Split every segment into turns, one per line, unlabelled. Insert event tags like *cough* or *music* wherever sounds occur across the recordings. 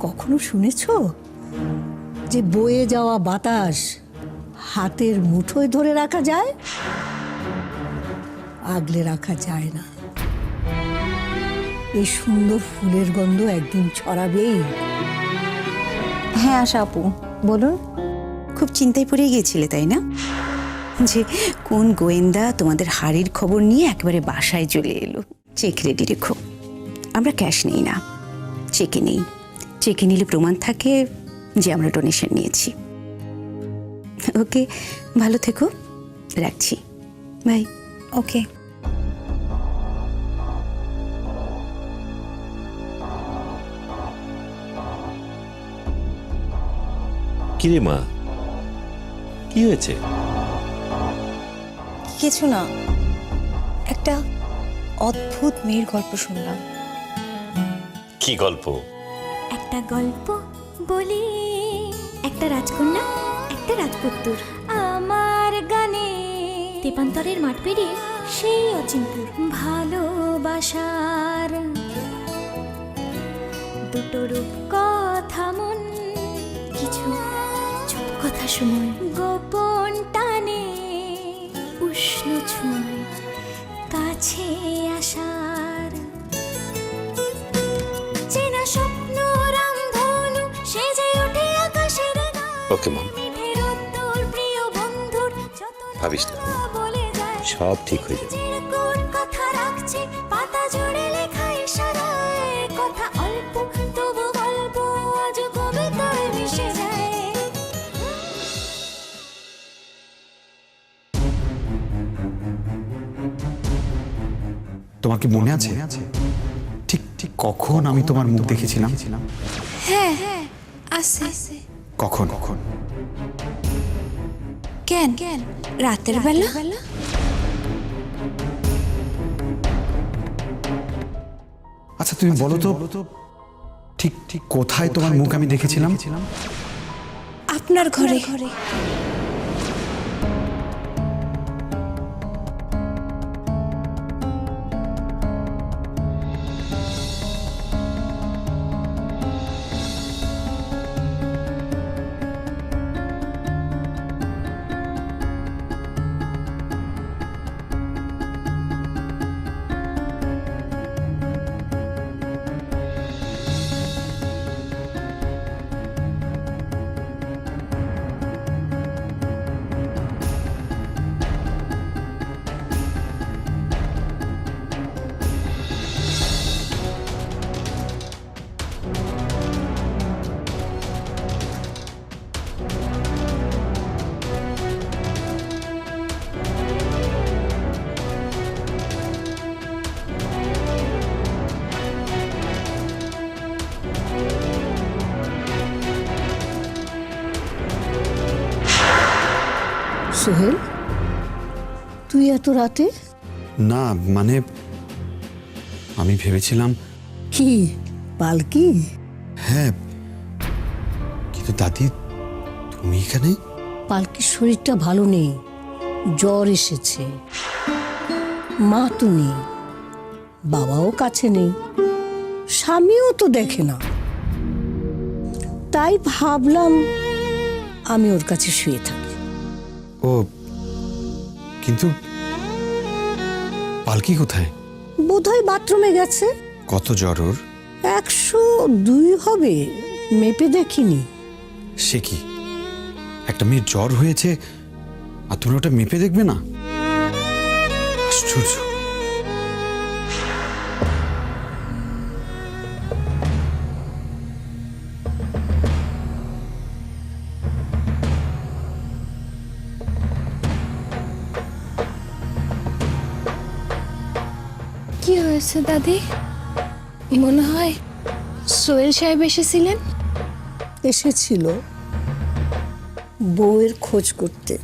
কখনো শুনেছ যে বয়ে যাওয়া বাতাস হাতের মুঠোয় ধরে রাখা যায়? আগলে রাখা যায় না। এই সুন্দর ফুলের গন্ধ একদিন ছড়াবেই।
হ্যাঁ আশা আপু বলুন।
খুব চিন্তায় পড়ে গিয়েছিলে তাই না? যে কোন গোয়েন্দা তোমাদের হাড়ির খবর নিয়ে একেবারে বাসায় চলে এলো। চেক রেডি রেখো। আমরা ক্যাশ নেই না। চেকে নেই। চেকে নিলে প্রমাণ থাকে যে আমরা ডোনেশন নিয়েছি। ওকে ভালো থেকো। রাখছি। বাই।
ওকে।
কিরে মা? কি হয়েছে?
কিছু না। একটা অদ্ভুত মেয়ের গল্প শুনলাম।
কি গল্প?
একটা গল্প বলি একটা রাজকন্যা একটা রাজপুত্তর। আমার গানে তেপান্তরের মাঠ পেরিয়ে সেই অচিনপুর ভালোবাসার। দুটো রূপ কথা মন কিছু চুপ কথা সময় গোপন কাছে আসার চেনা স্বপ্ন রামধনু সেজে ওঠে আকাশের।
ওকে মাম ভাবিস না। সব ঠিক হয়ে যাবে
কথা রাখছে
তোমার কি মনে আছে? ঠিক ঠিক কখন আমি তোমার মুখ দেখেছিলাম?
হ্যাঁ হ্যাঁ আছে।
কখন? কখন
কেন? কেন রাতের বেলা?
আচ্ছা তুমি বলো তো ঠিক ঠিক কোথায় তোমার মুখ আমি দেখেছিলাম?
আপনার ঘরে ঘরে।
সোহেল তুই এত রাতে?
না মানে আমি ভেবেছিলাম
কি পালকি?
হ্যাঁ। কিন্তু দাদি তুমি এখানে?
পালকির শরীরটা ভালো নেই জ্বর এসেছে। মা তো নেই বাবাও কাছে নেই স্বামীও তো দেখে না। তাই ভাবলাম আমি ওর কাছে শুয়ে থাকি।
ও কিন্তু পালকি কোথায়?
বোধহয় বাথরুমে গেছে।
কত জ্বর
একশো দুই হবে মেপে দেখিনি।
সে কি? একটা মেয়ের জ্বর হয়েছে আর তুমি ওটা মেপে দেখবে না? আশ্চর্য।
হয়েছে দাদি? মনে হয় সোহেল সাহেব এসেছিলেন?
এসেছিল বউয়ের খোঁজ করতে।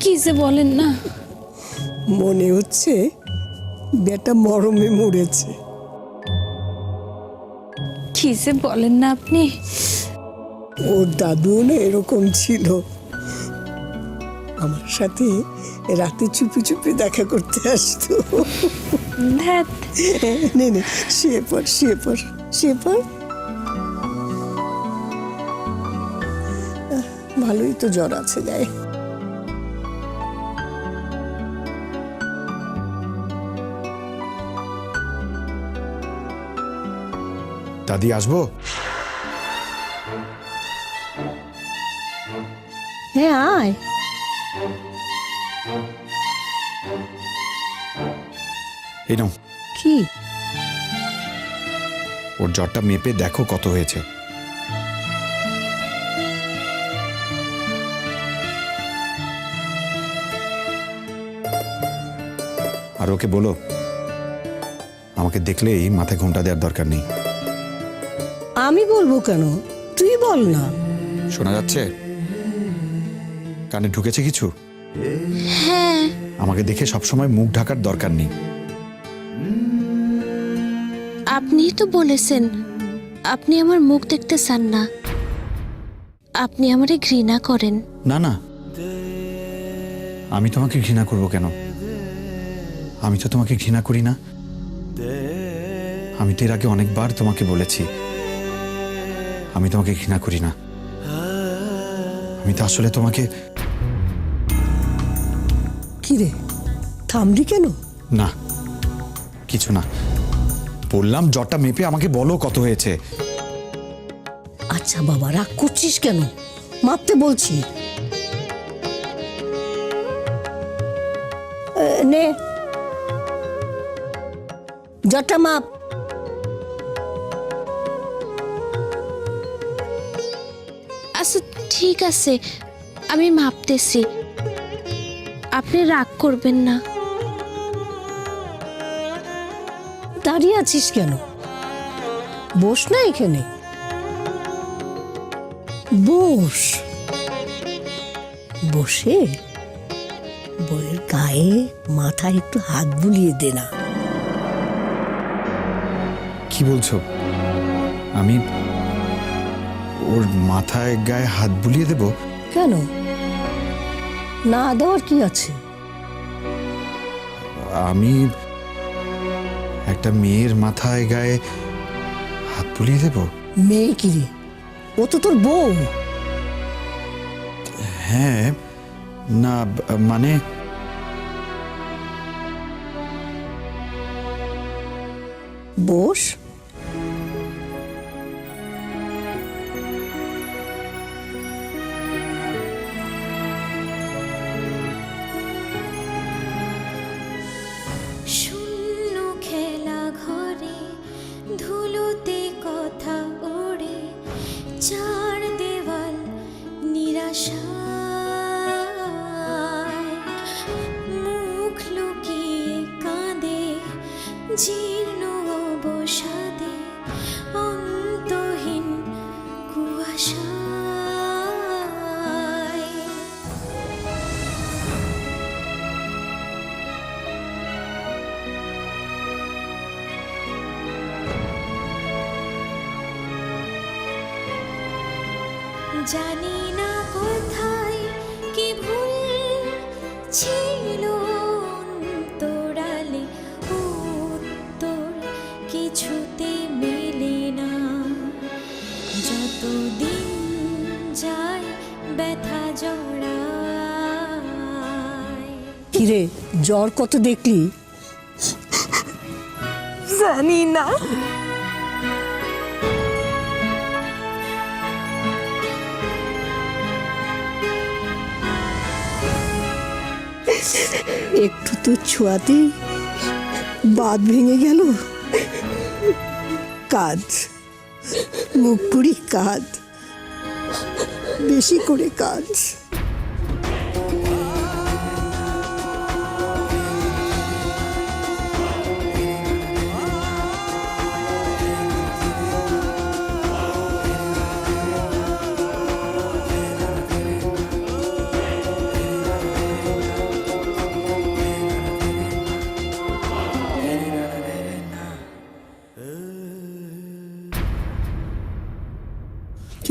কি যে বলেন না।
মনে হচ্ছে বেটা মরমে মরেছে।
কি যে বলেন না আপনি।
ওর দাদুও না এরকম ছিল। আমার সাথে রাতে চুপি চুপি দেখা করতে আসতো।
ধ্যাত
নে নে শুয়ে পড় শুয়ে পড় শুয়ে পড়। ভালোই তো জ্বর আছে গায়ে।
দাদি আসব?
হ্যাঁ আয়।
এই নাও।
কি?
ওর জ্বরটা মেপে দেখো কত হয়েছে। আর ওকে বলো আমাকে দেখলেই মাথায় ঘোমটা দেওয়ার দরকার নেই।
আমি বলব কেন? তুই বল না।
শোনা যাচ্ছে? কানে ঢুকেছে কিছু? আমাকে দেখে সবসময় মুখ ঢাকার দরকার নেই।
আপনিই তো বলেছেন আপনি আমার মুখ দেখতে চান না। আপনি আমারে ঘৃণা করেন।
না না। আমি তোমাকে ঘৃণা করব কেন? আমি তো তোমাকে ঘৃণা করি না। আমি তো এর আগে অনেকবার তোমাকে বলেছি। আমি তোমাকে ঘৃণা করি না। আমি তো আসলে তোমাকে
কি রে থামলি কেন?
না কিছু না। বললাম জ্বরটা মেপে আমাকে বলো কত হয়েছে।
আচ্ছা বাবা রাগ করছিস কেন? মাপতে বলছি। নে। জটা মাপ।
আচ্ছা ঠিক আছে। আমি মাপতেছি। আপনি রাগ করবেন না।
দাঁড়িয়ে আছিস কেন? বস না এখানে। বস। বসে বইয়ের গায়ে মাথায় একটু হাত বুলিয়ে দে না।
কি বলছো? আমি ওর মাথায় গায়ে হাত বুলিয়ে দেব?
কেন? না দেওয়ার কি আছে?
আমি একটা মেয়ের মাথায় গায়ে হাত বুলিয়ে দেব?
মেয়ে কি রে? ও তো তোর বউ।
হ্যাঁ না মানে
বস?
জানি না কোথায় কি ভুল ছিল অন্তরালে উত্তর কিছুতে মেলে না। যত দিন যায় ব্যথা জড়ায়।
কিরে জ্বর কত দেখলি?
জানি না
একটু তো ছোঁয়াতেই বাদ ভেঙে গেল। কাজ মুখ পুরি কাজ বেশি করে কাজ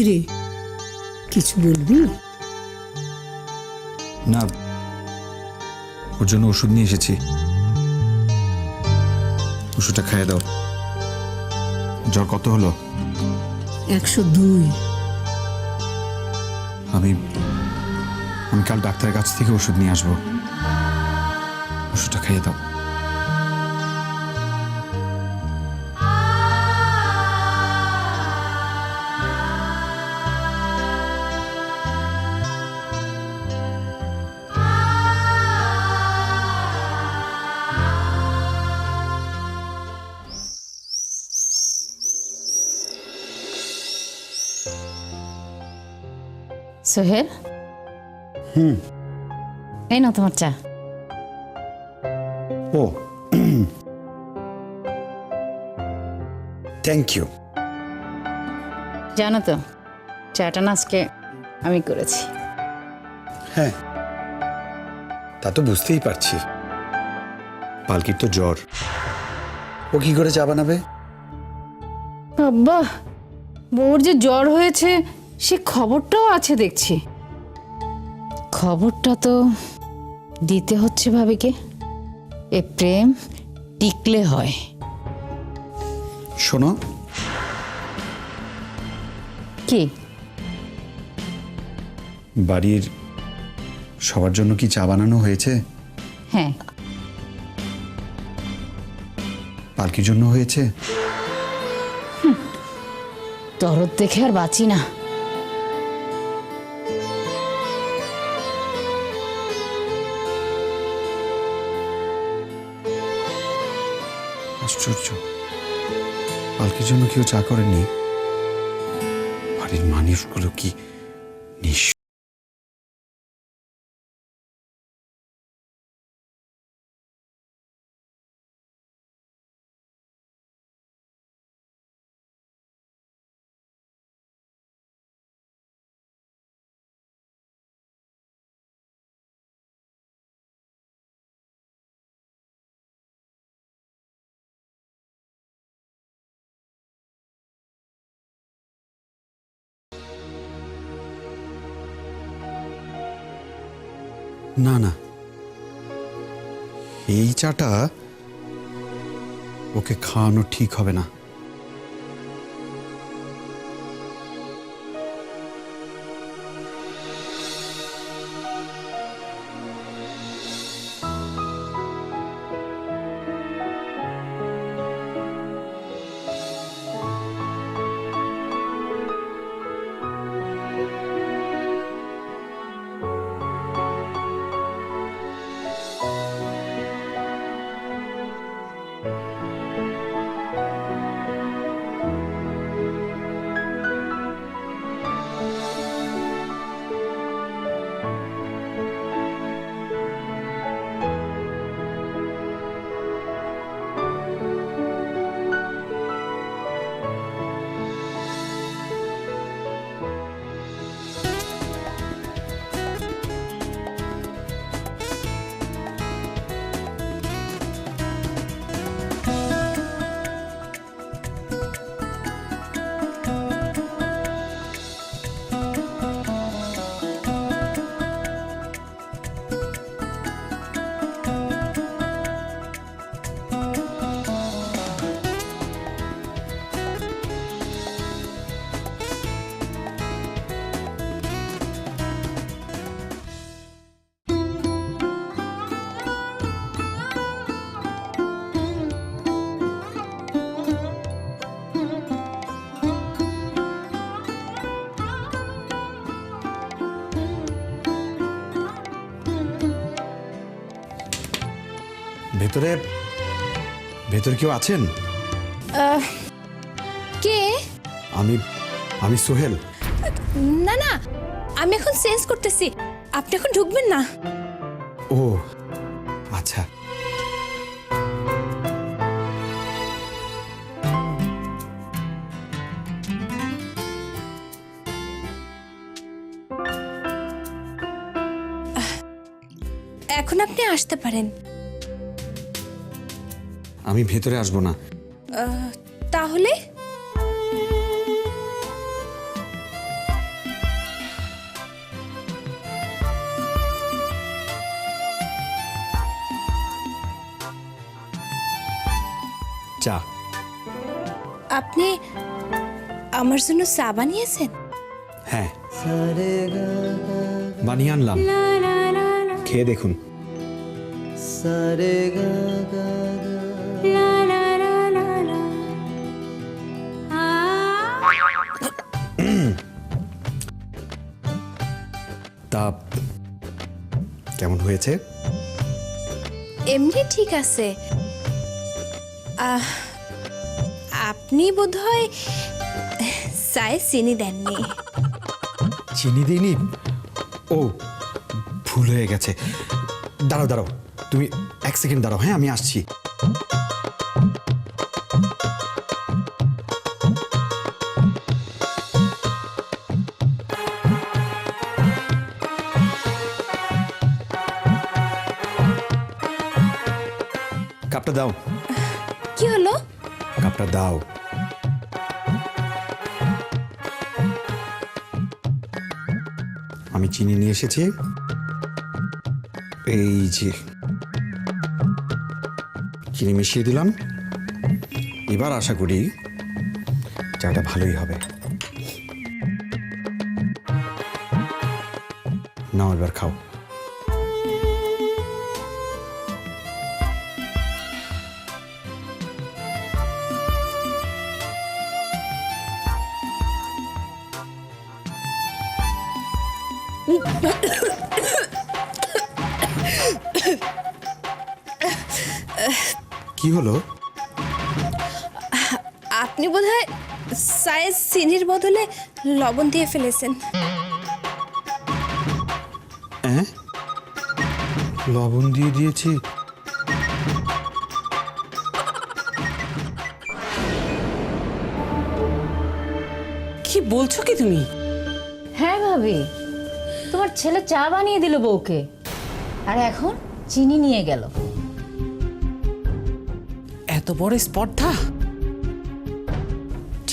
কিরে কিছু বলবি?
না। ওর জন্য ওষুধ নিয়ে এসেছি। ওষুধটা খাইয়ে দাও। জ্বর কত হলো?
একশো দুই।
আমি আমি কাল ডাক্তারের কাছ থেকে ওষুধ নিয়ে আসব। ওষুধটা খাইয়ে দাও।
সোহেল? হুম। এই না তোমার চা।
ও। থ্যাংক ইউ
জানো তো চাটা না আজকে আমি করেছি।
হ্যাঁ। তা তো বুঝতেই পারছি। পালকির তো জ্বর। ও কি করে চা বানাবে?
বাবা বউর যে জ্বর হয়েছে সে খবরটাও আছে দেখছি। খবরটা তো দিতে হচ্ছে ভাবিকে। এ প্রেম টিকলে হয়।
শোনো।
কি?
বাড়ির সবার জন্য কি চা বানানো হয়েছে?
হ্যাঁ।
পালকির জন্য হয়েছে?
দরদ দেখে আর বাঁচি না।
আশ্চর্য। পালকির জন্য কেউ চা করেনি বাড়ির মানুষগুলো কি নিঃ না না। এই চাটা ওকে খাওয়ানো ঠিক হবে না। ভেতরে ভেতরে কেউ আছেন?
কে?
আমি আমি সোহেল।
না না আমি এখন সেন্স করতেছি। আপনি এখন ঢুকবেন না।
ও আচ্ছা।
এখন আপনি আসতে পারেন।
আমি ভেতরে আসব না।
তাহলে?
চা।
আপনি আমার জন্য চা বানিয়েছেন?
হ্যাঁ। বানিয়ে আনলাম। খেয়ে দেখুন। সারে গা গা। তা *clears throat* কেমন হয়েছে?
এমনি ঠিক আছে। আহ, আপনি বোধহয় চায়ে চিনি দেননি।
চিনি দিইনি? ও ভুল হয়ে গেছে। দাঁড়াও দাঁড়াও। তুমি এক সেকেন্ড দাঁড়াও হ্যাঁ আমি আসছি। কাপটা দাও।
কি হলো?
কাপটা দাও। আমি চিনি নিয়ে এসেছি। এই যে। চিনি মিশিয়ে দিলাম। এবার আশা করি চাটা ভালোই হবে। নাও এবার খাও।
চায়ে চিনির বদলে লবণ দিয়ে ফেলেছেন।
হ্যাঁ লবণ দিয়ে দিয়েছি?
কি বলছো কি তুমি?
হ্যাঁ ভাবি। তোমার ছেলে চা বানিয়ে দিল বউকে। আর এখন চিনি নিয়ে গেল।
এত বড় স্পর্ধা?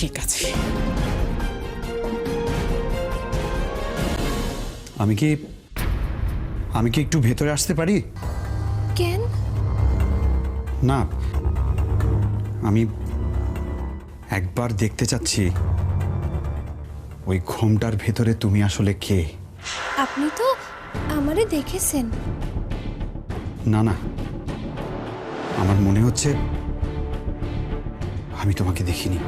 ঠিক আছে।
আমি কি আমি কি একটু ভেতরে আসতে পারি?
কেন?
না আমি একবার দেখতে চাচ্ছি। ওই ঘোমটার ভেতরে তুমি আসলে কে?
আপনি তো আমারে দেখেছেন।
না না। আমার মনে হচ্ছে আমি তোমাকে দেখিনি।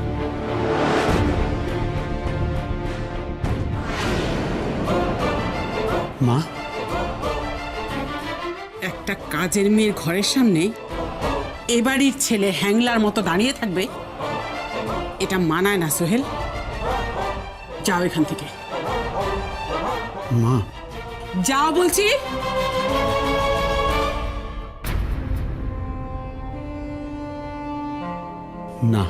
মা?
একটা কাজের মেয়ের ঘরের সামনে এ বাড়ির ছেলে হ্যাংলার মতো দাঁড়িয়ে থাকবে। এটা মানায় না সোহেল। যাও এখান থেকে।
মা?
যাও বলছি।
না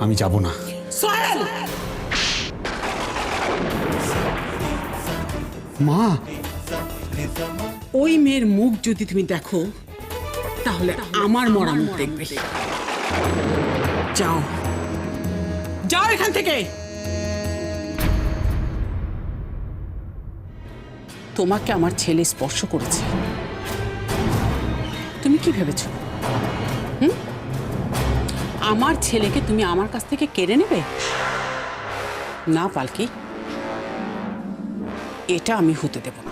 আমি যাব না।
সোহেল!
মা!
ওই মেয়ের মুখ যদি তুমি দেখো তাহলে আমার মরা মুখ দেখবে। যাও। যাও এখান থেকে! তোমাকে আমার ছেলে স্পর্শ করেছে। তুমি কি ভেবেছ? আমার ছেলেকে তুমি আমার কাছ থেকে কেড়ে নেবে? না, পালকি। এটা আমি হতে দেব না।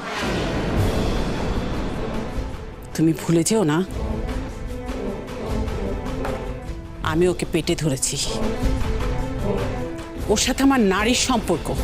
তুমি ভুলে যেও না। আমি ওকে পেটে ধরেছি। ওর সাথে আমার নারীর সম্পর্ক।